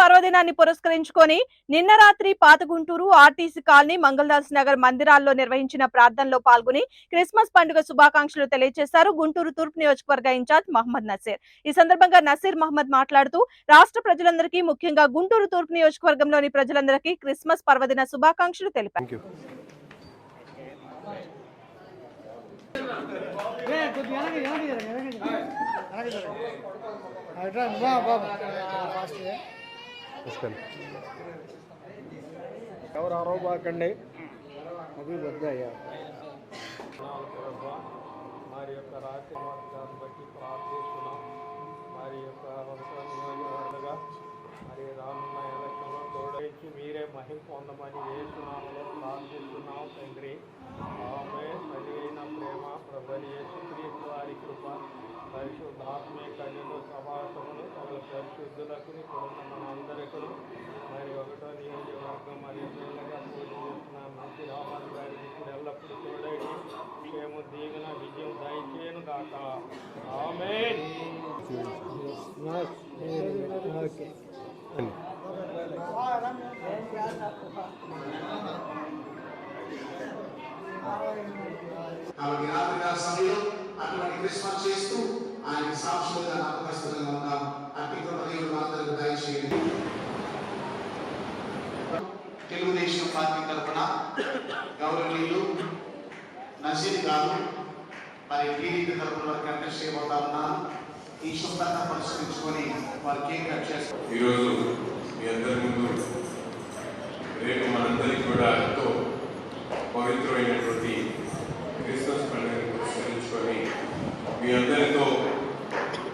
పర్వదినాన్ని పురస్కరించుకొని నిన్న రాత్రి పాత గుంటూరు ఆర్టీసీ కాలనీ మంగళదాస్ నగర్ మందిరాల్లో నిర్వహించిన ప్రార్థనలో పాల్గొని క్రిస్మస్ పండుగ శుభాకాంక్షలు తెలియజేశారు గుంటూరు తూర్పు నియోజకవర్గ ఇన్ఛార్జ్ మహమ్మద్ నసీర్. ఈ సందర్భంగా నసీర్ మహమ్మద్ మాట్లాడుతూ రాష్ట్ర ప్రజలందరికీ ముఖ్యంగా గుంటూరు తూర్పు నియోజకవర్గంలోని ప్రజలందరికీ క్రిస్మస్ పర్వదిన శుభాకాంక్షలు తెలిపారు. థ్యాంక్ యూ కొద్దిగా వెనక్కి వెనక్కి జరగండి, వెనక్కి జరగండి. వెనక్కి జరగండి. అట్రా, బా, బా, బా. ఫాస్ట్గా. వస్తాను ఎవరు అరవబాకండి అది వద్ద అయ్యా మరి యొక్క రాత్రి మార్గాన్ని బట్టి ప్రార్థిస్తున్నాం మరి యొక్క వంశంగా మరి రానున్న ఎలక్షన్లో తోడేసి మీరే మహిమ పొందమని వేస్తున్నామని ప్రార్థిస్తున్నాం తండ్రి ఆమె మరి అయిన ప్రేమ ప్రభు యేసుక్రీస్తు వారి కృప పరిశుద్ధాత్మే కన్యలు సభాసములు సకల వృద్ధులకు ఇప్పుడున్న మన అందరికీ మరి ఒకటో నియోజకవర్గం మరియు ఎమ్మెల్యేగా పోటీ చేస్తున్న మంచి రామాన్ గారికి ఇప్పుడు ఎల్లప్పుడూ చూడండి మేము దీవెన విజయం దయచేయను కాక ఆమె ఓకే అటువంటి క్రిస్మస్ చేస్తూ ఆయన సాక్షులుగా నమ్మకస్తులుగా ఉన్నాము తెలుగుదేశం పార్టీ తరఫున గౌరవనీయులు నజీర్ గారు మరి టీడీపీ తరఫున వారికి కంటెస్ట్ చేయబోతా ఉన్నాను ఈ శుభ్రత పరిశీలించుకొని వారు కేక్ కట్ చేస్తారు. ఈరోజు మీ అందరి ముందు రేపు మనందరికీ కూడా ఎంతో పవిత్రమైనటువంటి క్రిస్మస్ పండుగను పురస్కరించుకొని మీ అందరితో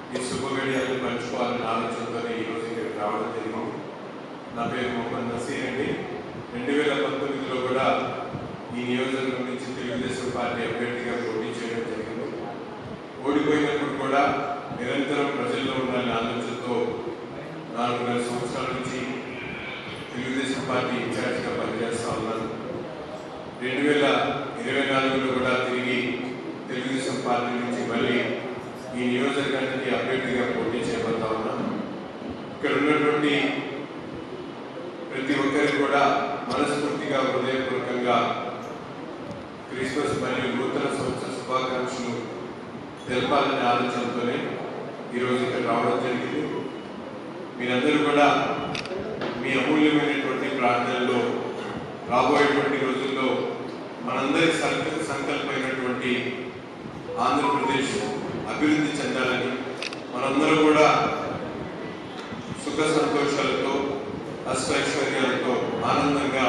ఈ శుభగడియాలను పంచుకోవాలనే ఆలోచనతోనే ఈరోజు ఇక్కడికి రావడం జరిగింది. నా పేరు మొహమ్మద్ నసీర్ అండి. రెండు వేల పంతొమ్మిదిలో కూడా ఈ నియోజకవర్గం నుంచి తెలుగుదేశం పార్టీ అభ్యర్థిగా పోటీ చేయడం జరిగింది. ఓడిపోయినప్పుడు కూడా నిరంతరం ప్రజల్లో ఉండాలనే ఆలోచనతో నాలుగున్నర సంవత్సరాల నుంచి తెలుగుదేశం పార్టీ ఇన్ఛార్జ్గా పనిచేస్తా ఉన్నాను రెండు వేల ఇరవై నాలుగులో కూడా తిరిగి తెలుగుదేశం పార్టీ నుంచి మళ్ళీ ఈ నియోజకవర్గానికి అభ్యర్థిగా పోటీ చేయబడతా ఉన్నాను ఇక్కడ ఉన్నటువంటి ప్రతి ఒక్కరికి కూడా మనస్ఫూర్తిగా హృదయపూర్వకంగా క్రిస్మస్ మరియు నూతన సంవత్సర శుభాకాంక్షలు తెలపాలనే ఆలోచనతోనే ఈరోజు ఇక్కడ రావడం జరిగింది. మీరందరూ కూడా మీ అమూల్యమైనటువంటి ప్రార్థనలో రాబోయేటువంటి రోజుల్లో అష్టైశ్వర్యాలతో ఆనందంగా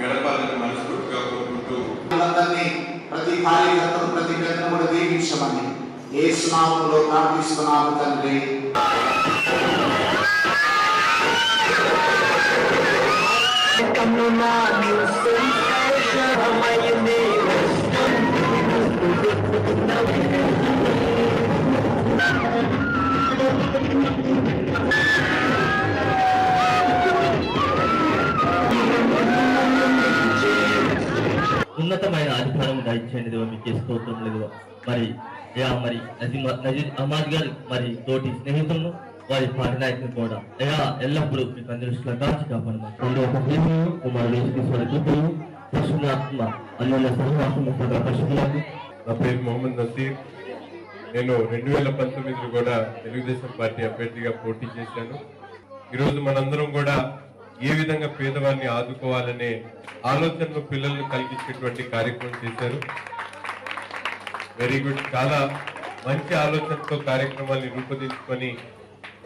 గడపాలని మనస్ఫూర్తిగా కోరుకుంటూ ప్రతి కార్యకర్తను ప్రతి పెద్దను కూడా దీవించమని ఏ స్నామంలో ప్రార్థిస్తున్నాము తండ్రి. ఉన్నతమైన ఇచ్చేయండి దయచేయండి దేవా మీకు స్తోత్రం లేదు మరి యా మరి నజీమ్ నజీర్ అహ్మద్ గారి మరి తోటి స్నేహితులను వారి పార్టీ కూడా. అయా ఎల్లప్పుడూ మీకు అందరిలో కాచి కాపాడమని కుమారుడు యేసుక్రీస్తు కృపను పరిశుద్ధాత్మ అన్యోన్య నా పేరు మొహమ్మద్ నసీర్. నేను రెండు వేల పంతొమ్మిదిలో కూడా తెలుగుదేశం పార్టీ అభ్యర్థిగా పోటీ చేశాను. ఈరోజు మనందరం కూడా ఏ విధంగా పేదవాన్ని ఆదుకోవాలనే ఆలోచనను పిల్లలను కలిగించేటువంటి కార్యక్రమం చేశారు. వెరీ గుడ్ చాలా మంచి ఆలోచనతో కార్యక్రమాన్ని రూపొందించుకొని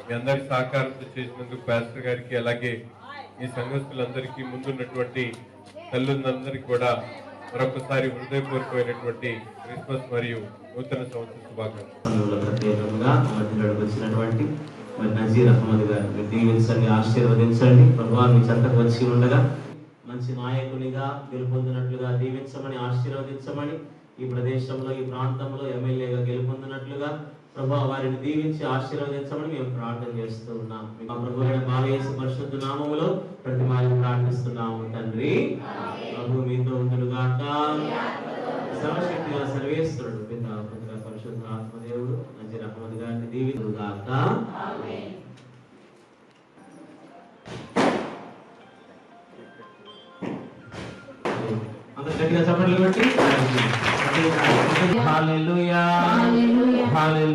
మీ అందరి సహకారంతో చేసినందుకు పాస్టర్ గారికి అలాగే ఈ సంఘస్థులందరికీ ముందున్నటువంటి తల్లులందరికీ కూడా మరొకసారి హృదయపూర్వకమైనటువంటి క్రిస్మస్ మరియు నూతన సంవత్సర శుభాకాంక్షలు. మరి నజీర్ అహ్మద్ గారు. మీరు దీవించండి ఆశీర్వదించండి. మీ చెంతకు వచ్చి ఉండగా మంచి నాయకునిగా గెలుపొందినట్లుగా దీవించమని ఆశీర్వదించమని ఈ ప్రదేశంలో ఈ ప్రాంతంలో ఎమ్మెల్యేగా గెలుపొందినట్లుగా ప్రభా వారిని దీవించి ఆశీర్వదించమని మేము ప్రార్థన చేస్తూ ఉన్నాం. మా ప్రభు అయిన బాలయేసు పరిశుద్ధ నామములో ప్రతి మారి ప్రార్థిస్తున్నాము తండ్రి. ప్రభు మీతో ఉండుగాక సర్వశక్తిగా సర్వేశ్వరుడు పిత పరిశుద్ధ ఆత్మదేవుడు నజీర్ అహ్మద్ గారిని దీవిగాక అందరు గట్టిగా చప్పట్లు పెట్టి